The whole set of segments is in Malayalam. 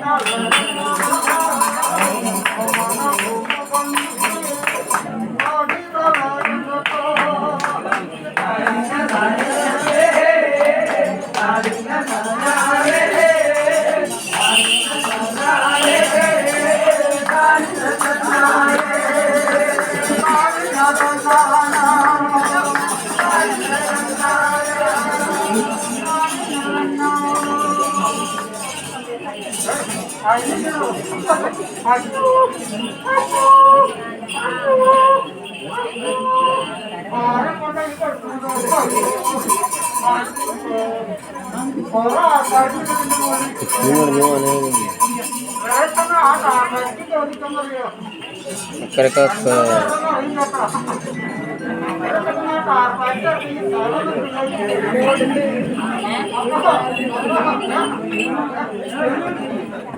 到了。吗 అక్కడికక్క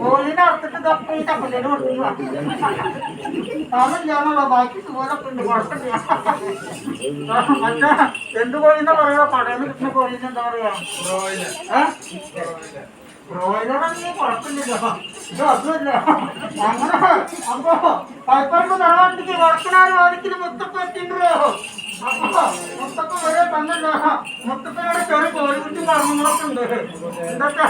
കോഴിനെ അറുത്തിട്ട് തപ്പി തപ്പല്ലേന് കൊടുത്തു അവനില്ലാന്നുള്ള ബാക്കി ഇതുപോലൊക്കെ ഉണ്ട്. കുഴപ്പമില്ല. മറ്റേ എന്ത് കോഴിനെ പറയാ കടയിൽ കിട്ടുന്ന കോഴിനെ എന്താ പറയാ ബ്രോയിലറാണെങ്കിൽ കുഴപ്പമില്ലല്ലോ. ഇത് അതുമല്ല. അങ്ങനെ അപ്പൊ പൈപ്പറമ്പ് തറവാട്ടിക്ക് വർക്കനാർ വാദിക്കുന്ന മുത്തപ്പ എത്തിണ്ടോ മുത്തപ്പ വരെ തന്നല്ലോ മുത്തപ്പനോട് ചെറിയ കോഴിക്കുട്ടി കർമ്മങ്ങളൊക്കെ ഉണ്ട്. ഇതൊക്കെ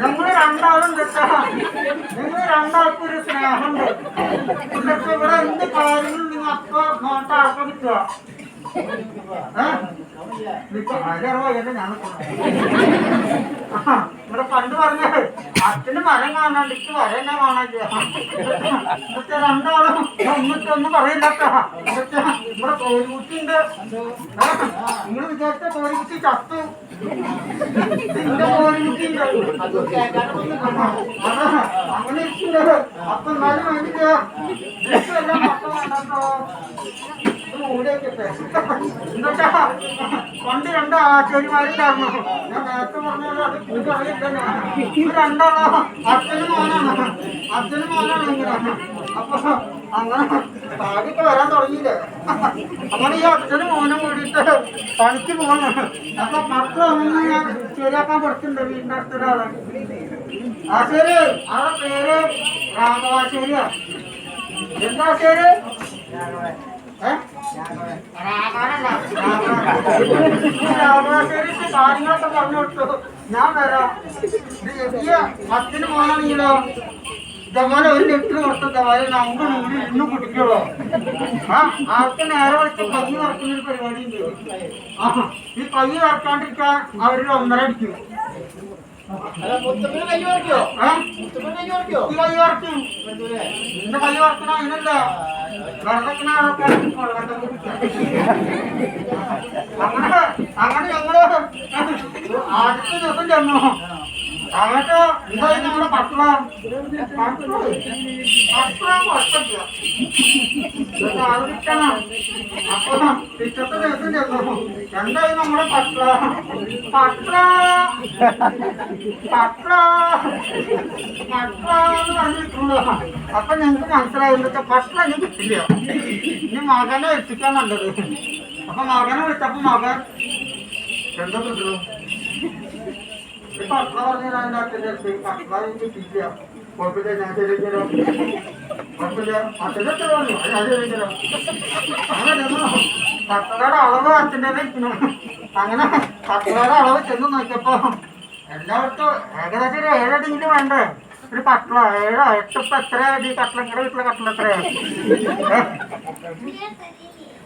ഞങ്ങൾ രണ്ടാളും കേട്ടാ. നിങ്ങൾ രണ്ടാൾക്കും ഒരു സ്നേഹമുണ്ട്. എന്നിട്ട് ഇവിടെ എന്ത് കാര്യങ്ങളും നിങ്ങൾ അപ്പൊ നോട്ട ആക്കാൻ ഇവിടെ പണ്ട് പറഞ്ഞ അച്ഛന് മരം കാണാണ്ട് ഇക്ക് വര തന്നെ കാണാനില്ല ഇതൊക്കെ രണ്ടാളും ഒന്നിട്ടൊന്നും പറയില്ലാത്ത ഇതൊക്കെ ഇവിടെ കോഴിക്കുട്ടിയുണ്ട് നിങ്ങൾ വിചാരിച്ച കോഴിക്കുട്ടി ചത്തു നിന്റെ കോഴിക്കുട്ടിയുണ്ട് അതാ അങ്ങനെ ഇരിക്കുന്നത് അപ്പൊ എന്നാലും വേണ്ടില്ല എല്ലാം പത്ത് വേണ്ടോ പണ്ട് രണ്ട് ആചാര്യമാരുണ്ടായിരുന്നു ഞാൻ നേരത്തെ പറഞ്ഞത് അത് ഇത് രണ്ടാളോ അച്ഛനും മോനാണ്. അച്ഛനും മോനാണ് ഇങ്ങനെ അപ്പൊ അങ്ങനെ താഴേക്ക് വരാൻ തുടങ്ങിയില്ലേ? അങ്ങനെ ഈ അച്ഛനും മോനും കൂടിയിട്ട് പണിക്ക് പോകണം അപ്പൊ മക്കൾ അങ്ങനെ ഞാൻ ശരിയാക്കാൻ കൊടുത്തിട്ടുണ്ട് വീടിന്റെ അടുത്തൊരാളെ? ആശേര് ആ പേര് രാഘവാശേരിയാ. എന്താ ശരി കാര്യങ്ങളൊക്കെ പറഞ്ഞു കൊടുത്തു ഞാൻ വരാം അച്ഛന് പോകണമെങ്കിലോ ഇതേപോലെ ഒരു ലിറ്റർ കൊടുത്തു ഇതേപോലെ നമുക്ക് നൂറ് ഇന്ന് കുടിക്കുള്ളൂ ആ അവർക്ക് നേരെ വെച്ച് കഞ്ഞി വറക്കുന്ന ഒരു പരിപാടി ഉണ്ട് ഈ കഞ്ഞി വറക്കാണ്ടിരിക്കാൻ അവർ ഒന്നര അടിക്കും. അങ്ങനെ ഞങ്ങൾ അടുത്ത ദിവസം ചെന്നു? അങ്ങോട്ട് എന്തായി നമ്മുടെ കുഴപ്പമില്ല. ഇതൊക്കെ അത് കിട്ടണം അപ്പൊ പിറ്റത്തെ ദിവസം ചെന്നു എന്തായി നമ്മുടെ പട്ടണ പട്ടണ പട്ടണ പട്ടണ എന്ന് പറഞ്ഞിട്ടുള്ളൂ അപ്പൊ ഞങ്ങൾക്ക് മനസ്സിലായി എന്താ പട്ടണ ഇനി കിട്ടില്ല. ഇനി മകനെ എത്തിക്കാൻ നല്ലത്. അപ്പൊ മകനെ വിളിച്ചപ്പോ മകൻ എന്താ ശരിയാക്കിയാലോ അങ്ങനെ പട്ടണയുടെ അളവ് അച്ഛന്റെ അങ്ങനെ പട്ടണയുടെ അളവ് ചെന്ന് നോക്കിയപ്പോ എല്ലായിടത്തും ഏകദേശം ഒരു ഏഴടിയിലും വേണ്ടേ ഒരു കട്ടള ഏഴോ എട്ട് ഇപ്പൊ എത്ര അടി കട്ടള നിങ്ങളുടെ വീട്ടിലെ കട്ടള എത്രയാ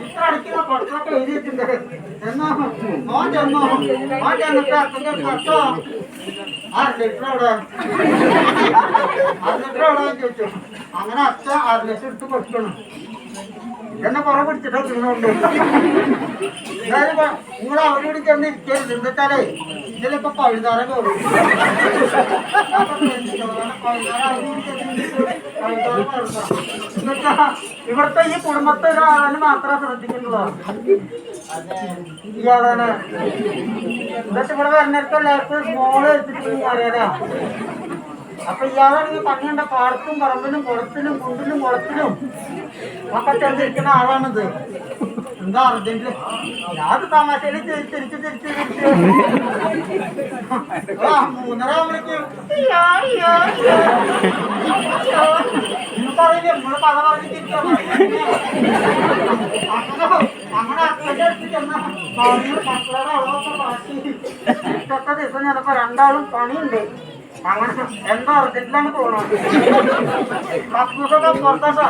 ഇത്ര അടിക്കുന്ന പുറത്തൊക്കെ എഴുതിയിട്ടുണ്ട് എന്നാ മോൻ ചെന്നോ മോൻ ചെന്നിട്ട് അച്ഛന്റെ കത്തോ ആ ലിറ്റർ അവിടെ ആ ലിറ്റർ ചോദിച്ചു അങ്ങനെ അച്ഛൻ ആറ് ലക്ഷം എടുത്ത് കൊടുക്കണം എന്നെ കുറെ പിടിച്ചിട്ടോ തിന്നുകൊണ്ട് നിങ്ങൾ അവരോട് ചെന്ന് ഇരിക്കരുത് എന്താച്ചാലേ ഇതിലിപ്പോ പഴുതാറ ഇവിടുത്തെ ഈ കുടുംബത്തെ ഒരാളെ മാത്രമേ ശ്രദ്ധിക്കുന്നുള്ളൂ ഇയാളാണ്. എന്നിട്ട് ഇവിടെ വരുന്നിടത്ത് എല്ലാവർക്കും സ്മോൾ എടുത്തിട്ട് അറിയാനാ അപ്പൊ ഇയാളാണെങ്കിൽ പണിയുണ്ട പാടത്തും പറമ്പിലും കുളത്തിലും കുണ്ടിലും കുളത്തിലും ഒക്കെ ചെന്നിരിക്കുന്ന ആളാണിത്. എന്താ അർജന്റ് ഞാൻ തമാശയിൽ തിരിച്ച് തിരിച്ച് തിരിച്ച് തിരിച്ച് മൂന്നര ആവുമ്പോഴേക്കും. നിങ്ങൾക്കറിയില്ലേ നമ്മൾ കഥ പറഞ്ഞ് തിരിച്ചാണ് അങ്ങനെ അച്ഛന്റെ അടുത്ത് ചെന്ന മക്കളുടെ അളവൊക്കെ മാറ്റി ഇന്നത്തെ ദിവസം ചെന്നപ്പോ രണ്ടാളും പണിയുണ്ട്. അങ്ങനെ എന്താ അർജന്റിലാണ് പോണത്. ദിവസം പുറത്തോട്ടാ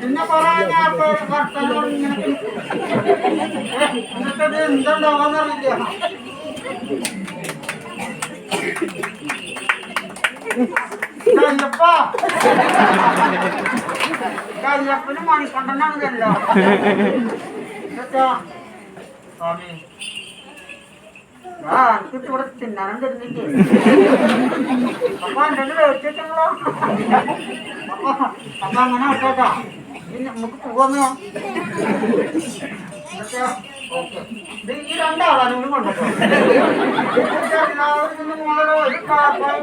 പിന്നെ കുറെ വർത്താനം പറഞ്ഞ് ഇങ്ങനെ എന്നിട്ടത് എന്തുണ്ടാവാന്നറിയില്ല കയ്യപ്പ കയ്യപ്പന് മണിക്കണ്ടനാണ് എന്നിട്ടോ സ്വാമി ആ എനിക്കിട്ട് ഇവിടെ തിന്നാനും തരുന്നില്ലേ അപ്പൊ എന്തെങ്കിലും മേടിച്ചിട്ടുള്ളോ അപ്പൊ അപ്പൊ അങ്ങനെ വിട്ടേക്കാ ഇനി നമുക്ക് പോവാന്നോ ഈ രണ്ടാളാണ് ഇവിടെ കൊണ്ടോ എല്ലാവരും മോളോ ഒരു കാപ്പായി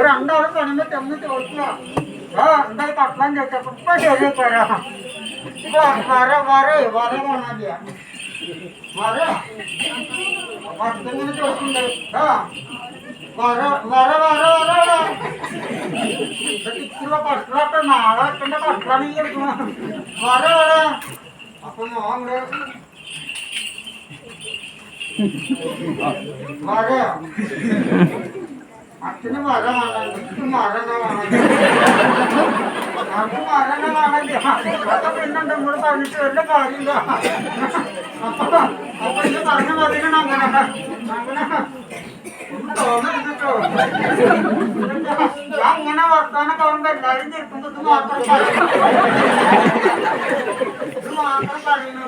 രണ്ടാളും പെണ്ണുമ്പോ ചെന്ന് ചോദിക്കുക ആ എന്താ കട്ടളം ചോദിച്ചപ്പോ ഇപ്പൊ ശരി തരാം ഇപ്പൊ വര വര വര കാണാനില്ല വര. വര വര വര വര വര. കട്ടളൊക്കെ നാളെ എന്റെ കട്ടളാണ് ഈ എടുക്കുന്നത്. വര വര. അപ്പൊ മോങ്ങ് വരയോ അച്ഛന് വര വേണ്ട എനിക്ക് മരണ വേണം. അത് മരണ വേണല്ലേ നമ്മൾ പറഞ്ഞിട്ട് വല്ല കാര്യമില്ല. അപ്പൊ അപ്പൊ ഇത് പറഞ്ഞ മതിയാണ് അങ്ങനെ അങ്ങനെ ഒന്നും തോന്നരുത് കേട്ടോ. ഞാൻ ഇങ്ങനെ വർത്താനം കാണുമ്പോ എല്ലാരും ചിരിക്കുമ്പോ ഇത് മാത്രം പറയും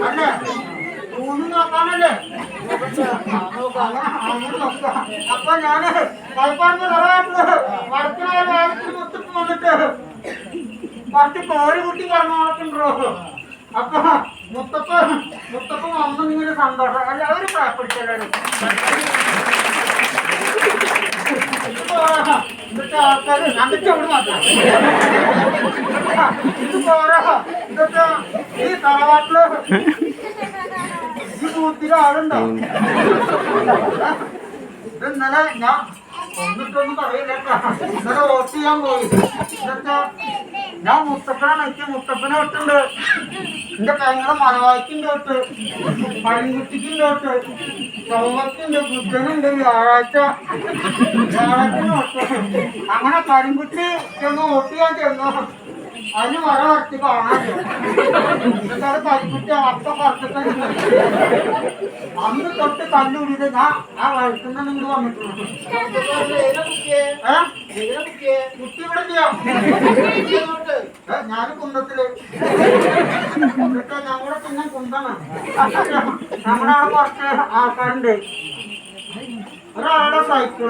ഇത് മാത്രം നോക്കാമല്ലേ അപ്പൊ ഞാൻ കൈപ്പാടിന്റെ തറവാട്ടിൽ വടക്കനായ വേലത്തിന് മുത്തിട്ട് വന്നിട്ട് കുറച്ച് കോഴി കുട്ടി നടക്കുന്നുണ്ടോ അപ്പൊ മുത്തപ്പ മുത്തപ്പ വന്നു ഇങ്ങനെ സന്തോഷം. അല്ല പ്രാപ്പിടിച്ചാലും ഇതൊക്കെ ആൾക്കാര് കണ്ടിട്ട് അവിടെ ഇത് പോരാ ഇതൊക്കെ ഈ തറവാട്ടിൽ ഈ കൂത്തിരി ആളുണ്ടോ? ഇത് ഇന്നലെ ഞാൻ ഒന്നിട്ടൊന്നും പറയില്ല. ഇന്നലെ വോട്ട് ചെയ്യാൻ പോയി. ഇതൊക്കെ ഞാൻ മുത്തപ്പനെ നോക്കി. മുത്തപ്പനെ തൊട്ടുണ്ട് എന്റെ പെങ്ങളെ മലവായിക്കിന്റെ തൊട്ട് പഴൻകുട്ടിക്കിന്റെ തൊട്ട് ചൊവ്വക്കുണ്ട്. ബുദ്ധനുണ്ട് വ്യാഴാഴ്ച. വ്യാഴാഴ്ച അങ്ങനെ കരിങ്കുട്ടി ചെന്ന് വോട്ട് ചെയ്യാൻ ചെന്നു. അതിന് മഴ വരച്ച് കാണാനില്ല എന്നിട്ട് അത് കരിക്കുട്ടി അപ്പ അന്ന് തൊട്ട് തല്ലുകൂടിയത് ഞാൻ ആ വഴക്കുന്ന നിങ്ങൾ വന്നിട്ടുണ്ട്? കുട്ടി ഇവിടെ ഞാൻ ഞങ്ങളുടെ പിന്നെ കുന്തമാണ് നമ്മുടെ അവിടെ കുറച്ച് ആൾക്കാരുണ്ട്. ഒരാളുടെ സൈക്കിൾ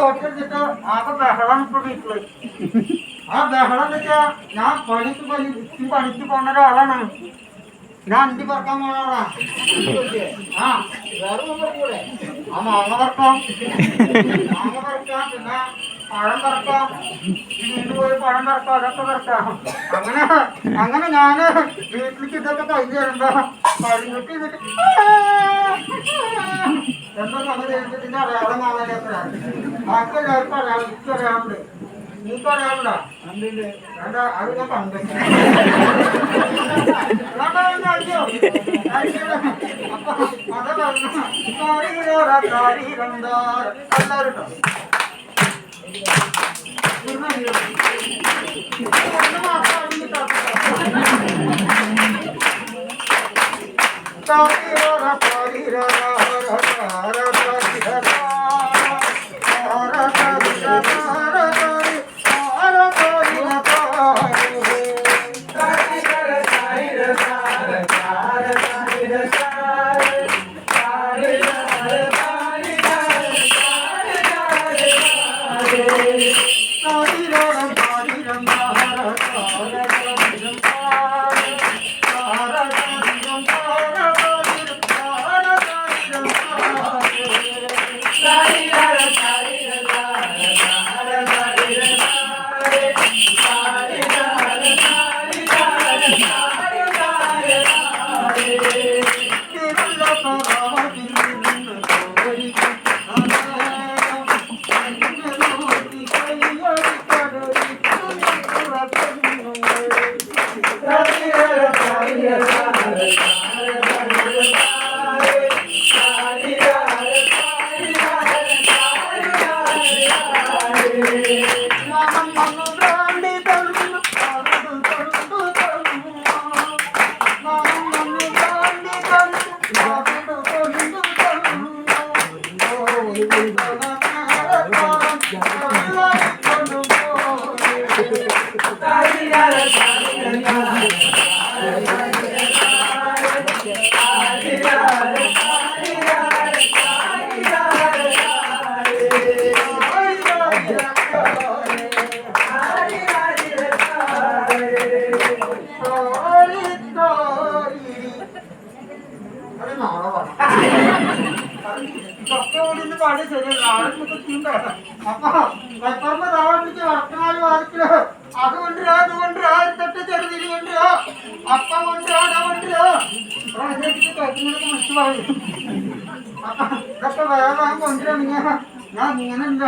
ഓട്ടെടുത്തിട്ട് ആകെ ബഹളം ഇപ്പൊ വീട്ടിൽ ആ ബഹളം എന്ന് വെച്ചാ ഞാൻ പണിക്ക് പണി ഈ പണിക്ക് പോണ ഒരാളാണ് ഞാൻ അന്തി പറക്കാൻ പോണ ആളാ ആ മാങ്ങ പറക്കാം മാങ്ങ പറക്കാം പിന്നെ പഴം പറക്കാം വീട്ടിൽ പോയി പഴം പറക്കാം അതൊക്കെ പറക്കാം അങ്ങനെ അങ്ങനെ ഞാൻ വീട്ടിലേക്ക് ഇതൊക്കെ കഴിഞ്ഞ് വരുമ്പോ കഴിഞ്ഞിട്ട് ഇതിട്ട് എന്താ സംഗതി ഇതിന്റെ അടയാളം കാണാനാണ് ബാക്കി എല്ലാവർക്കും അറിയാം എനിക്ക് അറിയാറുണ്ട് നീക്ക് അറിയാറുണ്ടോ എന്താ അത് ഞാൻ കണ്ടു. അപ്പൊ അതെ പറഞ്ഞു കാരിരോ Hare Hare Hare Hare താവണ്ടിക്ക് വർത്തമാന വാദിക്കൽ അത് കൊണ്ടുവരാ അത് കൊണ്ടുവരാ തൊട്ട് ചെറുതിരി കൊണ്ടുവരാ അപ്പം കൊണ്ടുവരാ അട കൊണ്ടുവരാ കേൾക്കുന്നതൊക്കെ മനസ്സിലായി. അപ്പൊ വേറെ കൊണ്ടുവരാ ഞാൻ ഇങ്ങനെയല്ല.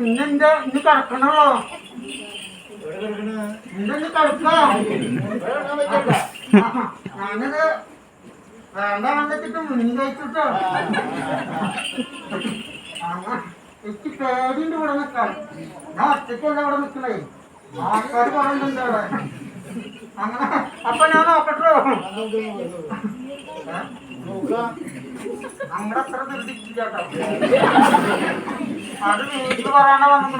ഇന്നെന്റെ ഇന്ന് കിടക്കണല്ലോ. ഇന്നെന്ന് കിടക്കാം ഞാനത് വേണ്ട വന്നിട്ട് മുന്നിൽ കഴിച്ചിട്ടോ എനിക്ക് പേടിയുണ്ട് ഇവിടെ നിൽക്കാൻ. ഞാൻ ഒറ്റയ്ക്കല്ല ഇവിടെ നിൽക്കണേ. ആൾക്കാർ പറയുന്നുണ്ട് അങ്ങനെ. അപ്പൊ ഞാൻ നോക്കട്ടോ. നമ്മുടെ അത്ര നിർദ്ദിച്ചില്ല കേട്ടോ. അത് വീട്ടിൽ പറയാനാ വന്നിട്ട്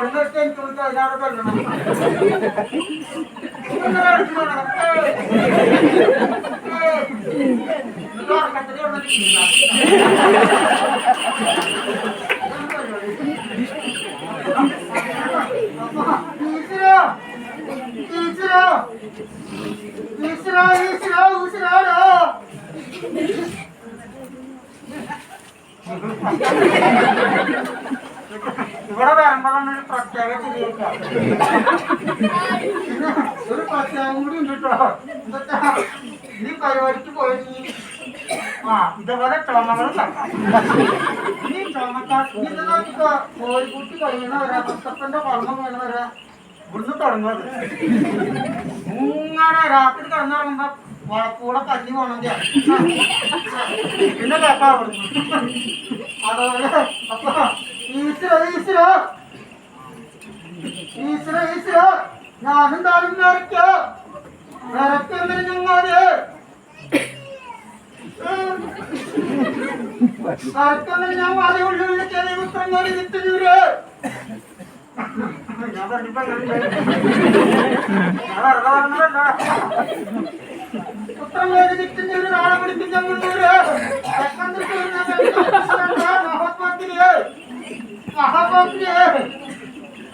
എന്നിട്ട് എനിക്ക് വിളിച്ച് അതിനാടെ തല്ലണം. ഇങ്ങനെ കളിക്കണം. ഏയ്. ഏയ്. ഇത് ഉറക്കത്തില് വന്നിട്ടില്ല. ഈശ്വരാ ഈശ്വരാ ഈശ്വരാ ഈശ്വരാ ഈശ്വരാടാ ഇവിടെ വരുമ്പോഴാണ് ഒരു പ്രത്യേക ചിരിയൊക്കെ പിന്നെ ഒരു പ്രത്യേകം കൂടി ഉണ്ട് കേട്ടോ എന്താ ഈ പരിപാടിക്ക് പോയി ആ ഇതേപോലെ ചുമകൾ ഈ ചോമക്കാർ ഇത് നോക്കിക്കോ കോഴിക്കുട്ടി കഴിയണവരാ മുത്തപ്പന്റെ വീണവരാ ഇവിടുന്ന് തുടങ്ങുന്നത്. രാത്രി കിടന്നിറങ്ങുമ്പോ വളക്കൂടെ കഞ്ഞി പോണെങ്കിൽ പിന്നെ കേട്ടാ അതുപോലെ അപ്പൊ ഈശ്വര ഈശ്വര. ഈശ്വര ഞാനും താനും നിറയ്ക്ക ഞങ്ങാതെ നിറയ്ക്കെന്തിന് ഞാൻ വാതി ഉള്ളിൽ ചെറിയ പുത്രം കൊണ്ട് വിട്ടുചൂര് ഞാൻ പറഞ്ഞപ്പോ അങ്ങനെ ഞാൻ വെറുതെ പറഞ്ഞതല്ല പുത്രം വേദി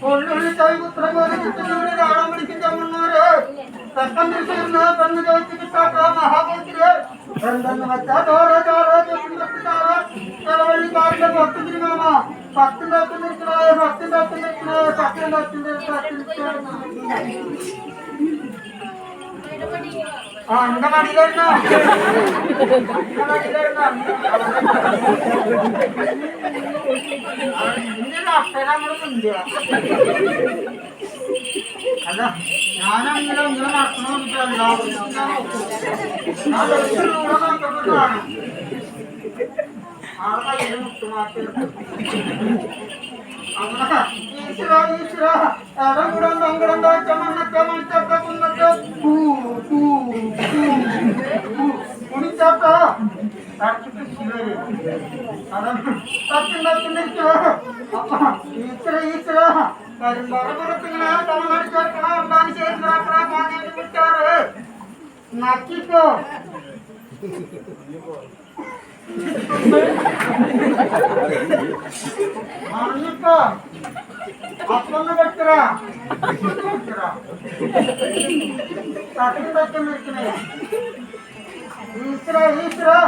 കൊള്ളുള്ളി കൈപുത്ര പോലെ കിട്ടുന്നവരെ കാണാൻ പിടിക്കുന്ന മുന്നൂറ് തെക്കൻ തൃശ്ശൂരിന് പെണ്ണ് ചോദിച്ച് കിട്ടാത്ത മഹാപുത്തിര് എന്തെന്ന് വെച്ചാ ചോര ചോര ചോര ചെലവഴിക്കാരുടെ പത്ത് തിരുമാമ പത്തിന്റെ ഒത്ത് നിൽക്കണേ പത്തിന്റെ ഒത്ത് നിൽക്കണേ പത്തിന്റെ ഒത്തിന്റെ ആ അല്ല ഞാനാണെങ്കിലും ഇങ്ങനെ ലക്ഷ്യത്തിലൂടെ നോക്കപ്പെട്ടാണ് ആളുടെ കയ്യിൽ മുട്ടുമാറ്റി ഈശ്വര ഈശ്വര మరి మరొకరుతున్న తమరి చొప్పున ఉండాలి చేసిన ప్రమాణాన్ని పెట్టారు నచ్చిపో మరణిపో అట్లన్న పెట్టరా? పెట్టరా తట్టుకు పెట్టిన ఇస్తున్నాయి ఈశ్వరా.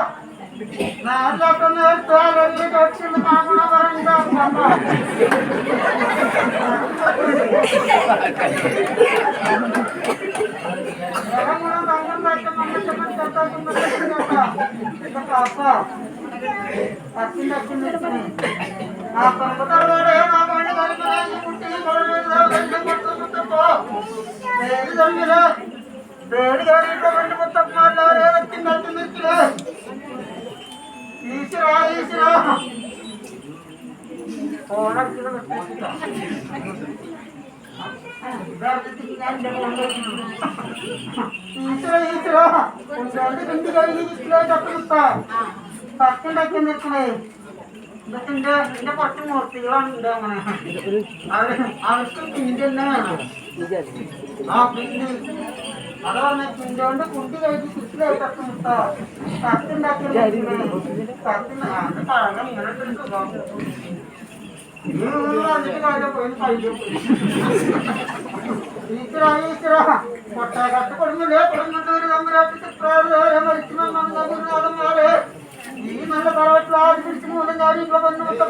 ఆ పర్వతాలే నా బండ కలిపి పుట్టి పేరు తమ్మిరా పేరు గారి మొత్తం మాట్లాడే వచ్చిందంటే തട്ടി നിൽക്കണേ ഇതൊക്കെ എന്റെ കുറച്ച് മൂർത്തികളുണ്ട് അങ്ങനെ അവർ അവർക്ക് പിന്റെ തന്നെ വേണം ആ പിന്തി అదవన్న కుండోండ కుండు వైపు కుట్టులో పక్కన పక్కన పక్కన అంటే పరంగా నిలబెట్టు ఇక్కడ ఇక్కడ పొట్ట కట్టుకుంటుండే కొడుకుంటారు గమ్మరాటి చెప్తారు మరిచిన మన దగ్గర రాదన్నారు ఈ మన తర్వాత ఆడి పిడిచిన ఉండడం కానీ ఇట్లా బండి మొత్తం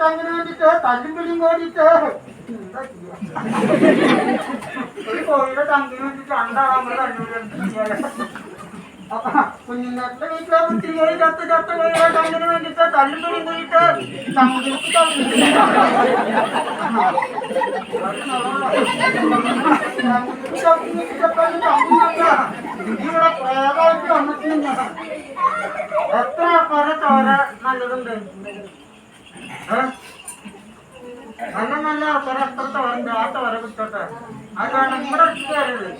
കങ്ങിന് വേണ്ടിട്ട് തല്ലും പിടിയും കോടിയിട്ട്? ഒരു കോഴിയുടെ തങ്കിന് വേണ്ടിട്ട് രണ്ടാളാ നമ്മൾ കണ്ടുപിടിക്കുന്നത് അപ്പൊ കുഞ്ഞുങ്ങളുടെ വീട്ടിലെ കുത്തി കോഴി ചത്ത് ചത്ത കോഴിയുടെ കങ്ങിന് വേണ്ടിട്ട് തല്ലും പിടിയും കോഴിയിട്ട് തങ്കിലേക്ക് ഇവിടെ പ്രേതമായിട്ട് വന്നിട്ടില്ല എത്ര ആൾക്കാരെ തോര നല്ലതുണ്ട് നല്ല നല്ല ആൾക്കാരെ എത്ര തോരണ്ട് ആ തോര കിട്ടട്ടെ അതാണ് നമ്മുടെ അടുത്ത് വരരുത്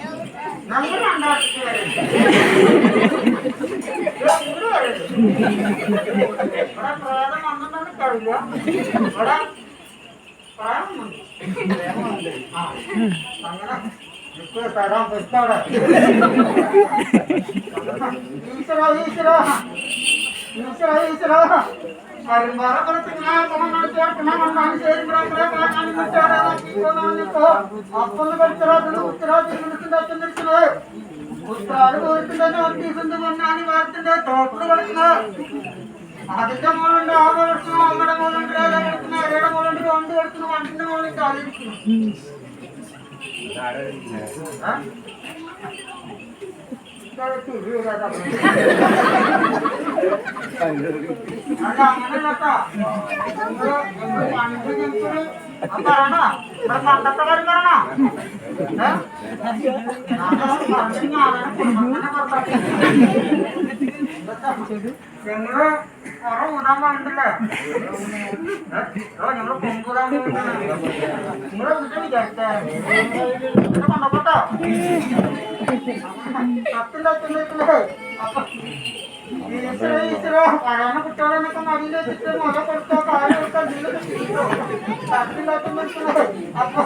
നമ്മൾ രണ്ടാൾക്ക് വരരുത് ഇവിടെ പ്രേതം വന്നിട്ടുണ്ടെന്ന് കഴിയില്ല ഇവിടെ మరి మరొకరుతున్నా మనల్ని చేరుకున్నా మనం చేరుకున్నా ప్రాణాన్ని ముట్టారా అప్పులు పెడుతురా ఉత్తరా తిరుగుతుందా తిరుగుతున్నా ఉత్తరాలు కోరుతుందని వర్తిస్తుందని వాడుతుండే తోపులు పడుతున్నా അതിന്റെ മോളുണ്ട് ആ മോളുണ്ട് അമ്മയുടെ മോളുണ്ട് ഏതാ കളിക്കുന്നു അരയുടെ മോളുണ്ട് കൊണ്ട് കളിക്കുന്നു വണ്ടിന്റെ മോളുണ്ട് അതിരിക്കുന്നു ഞങ്ങള് കൊറ ഊതാൻ പറഞ്ഞിട്ടില്ലേ ഞങ്ങള് കൊമ്പൂതാൻ നിങ്ങളെ വീട്ടിൽ വിചാരിച്ചേ കൊണ്ടപ്പോട്ടോ പത്തിലൊക്കെ അപ്പൊ ഈശ്വര ഈശ്വര പഴയ കുട്ടികളെന്നൊക്കെ മടിയിൽ വെച്ചിട്ട് മുല കൊടുത്തോ കാല് കൊടുത്തോ പത്തിലൊക്കെ അപ്പൊ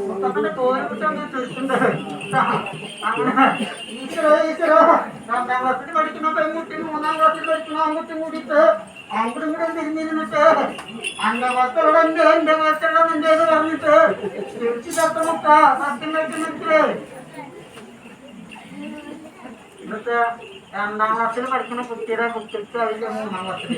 മുത്തപ്പന്റെ തോര് കുട്ടികൾ ചോദിച്ചിട്ടുണ്ട് അങ്ങനെ ഈശ്വര ഈശ്വര രണ്ടാം ക്ലാസ്സിൽ പഠിക്കുന്ന പെൺകുട്ടി മൂന്നാം ക്ലാസ്സിൽ പഠിക്കുന്ന ആൺകുട്ടി കൂടിയിട്ട് അങ്ങോട്ടും ഇങ്ങോട്ടും തിരിഞ്ഞിരുന്നിട്ട് അന്റെ മക്കളുടെ എന്റെ എന്റെ മക്കളുടെ നിന്റെ എന്ന് പറഞ്ഞിട്ട് തിരിച്ചു തട്ടുമുട്ട സത്യം വെക്കുന്നിട്ട് ഇന്നത്തെ രണ്ടാം ക്ലാസ്സിൽ പഠിക്കുന്ന കുട്ടിയുടെ കുട്ടിക്ക് അതിന്റെ മൂന്നാം ക്ലാസ്സിൽ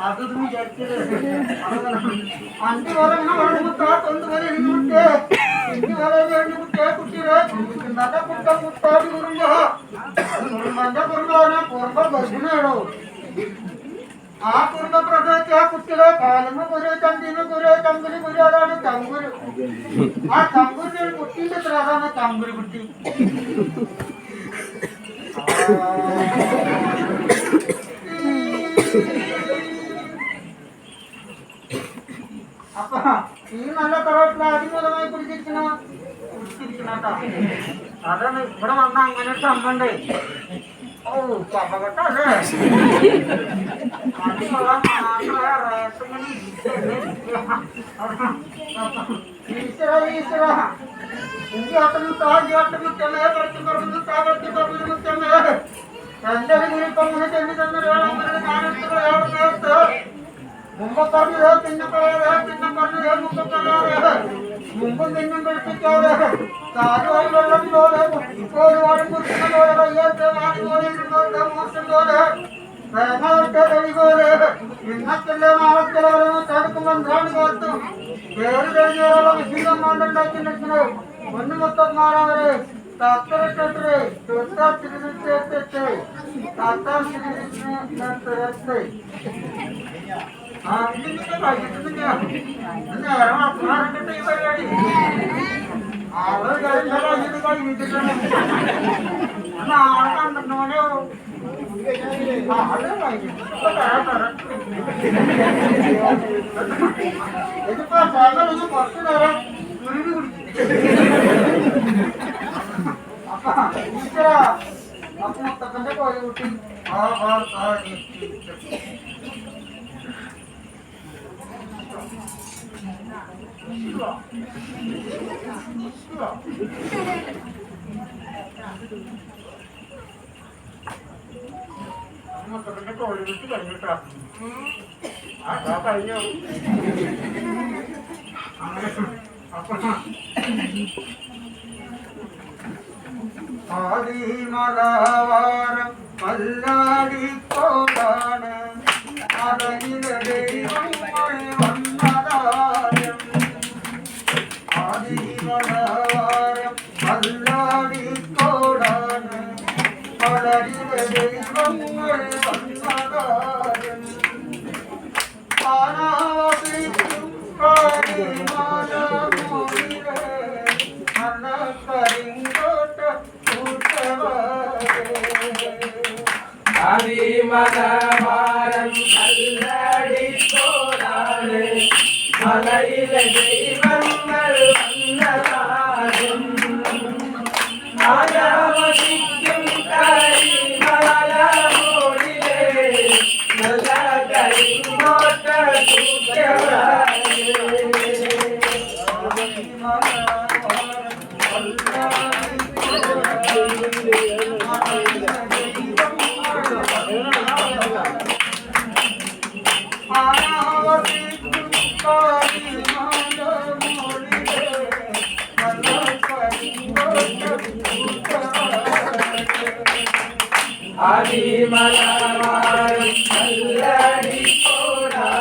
ಅದು ತುಂಬಿ ಜಾಸ್ತಿ ಅಂತಿ ಹೊರಗೆ ನಾವು ಹಣ್ಣು ಒಂದು ಮನೆ ಹಿಂದೆ ಬಿಟ್ಟೆ ಹಿಂದಿ ಹೊರಗೆ ಹಣ್ಣು ಬಿಟ್ಟೆ ಕುಟ್ಟಿರ ನಟ ಕುಟ್ಟ ಕುಟ್ಟಾಡಿ ಗುರುಂಜ ಮಂಡ ಕುರ್ಗಾವನ ಕೊರ್ಬ ಬಸ್ನ ಹೇಳವು ಆ ಕುರ್ಬ ಪ್ರಕಾರ त्या कुठीला कालम गुरे कंदीन गुरे कंगुरी गुरे आणि అప్ప ఈ మళ్ళీ తర్వాత అది మూలమై కుడికిచ్చినా కుడికిచ్చినాక అదే ఇప్పుడు అన్నా అంగనట్టు అమ్మండి చెప్పగట్టే സംഭവം ഉണ്ടേ ഓ കപകട്ട അല്ലേ അടികൊള്ളാൻ മാത്രമേ റേഷങ്ങനെ ഈശ്വര ഈശ്വര ഇഞ്ചിയാട്ടനും താജിയാട്ടനും മുത്തമ്മേ പഠിച്ചു പറഞ്ഞു താ പഠിച്ചു പറഞ്ഞു മുത്തമ്മേ എന്റെ ഒരു കുരിപ്പ് അങ്ങനെ ചെല്ലി തന്നൊരാളെ ഞാനെടുത്ത് അയാൾ നേരത്ത് മുമ്പ് പറഞ്ഞത് പിന്നെ പറയാതെ പിന്നെ പറഞ്ഞത് മുമ്പ് പറയാതെ മുമ്പും പിന്നും പഠിപ്പിക്കാതെ താരുമായി വെള്ളം പോലെ ഒരുപാട് കുറിക്കുന്ന പോലെ വയ്യാത്ത വാടി പോലെ ഇരുന്നോട്ട് മോശം പോലെ ಒಂದು ಮೊತ್ತ ಮಾರಾವರೆ ತಾತ್ತರ ಕಟ್ರೆ ದೊಡ್ಡ ತಿರುಗಿಟ್ಟೆ ತಾತ ತಿರುಗಿಟ್ಟೆ ఆడవాళ్ళు అన్న ఆడవాళ్ళు കൊണ്ടുണ്ടാക്കി നിൽക്കുന്നത് ഒന്ന് ഇതിപ്പോ കുറച്ച് നേരം ഉരുളി കുടിച്ചു അപ്പൊ ഈശ്വര അപ്പൊ മുത്തപ്പന്റെ കോഴി കുട്ടി ആ ആ ആ ഈ, ഈ. മുത്തപ്പന്റെ ആ ആ കഴിഞ്ഞു. ആദിമലവാരം പല്ലാടിക്കോടാണ് അതനിലെ ദൈവങ്ങൾ അതനിലെ ദൈവങ്ങൾ വന്നതാരം ആനാവസിക്കും കാരിമാലമോയിലെ മണ്ണക്കരിങ്കോട്ട കൂട്ടവാരേ അതിമനമാരം Então, Obrigada.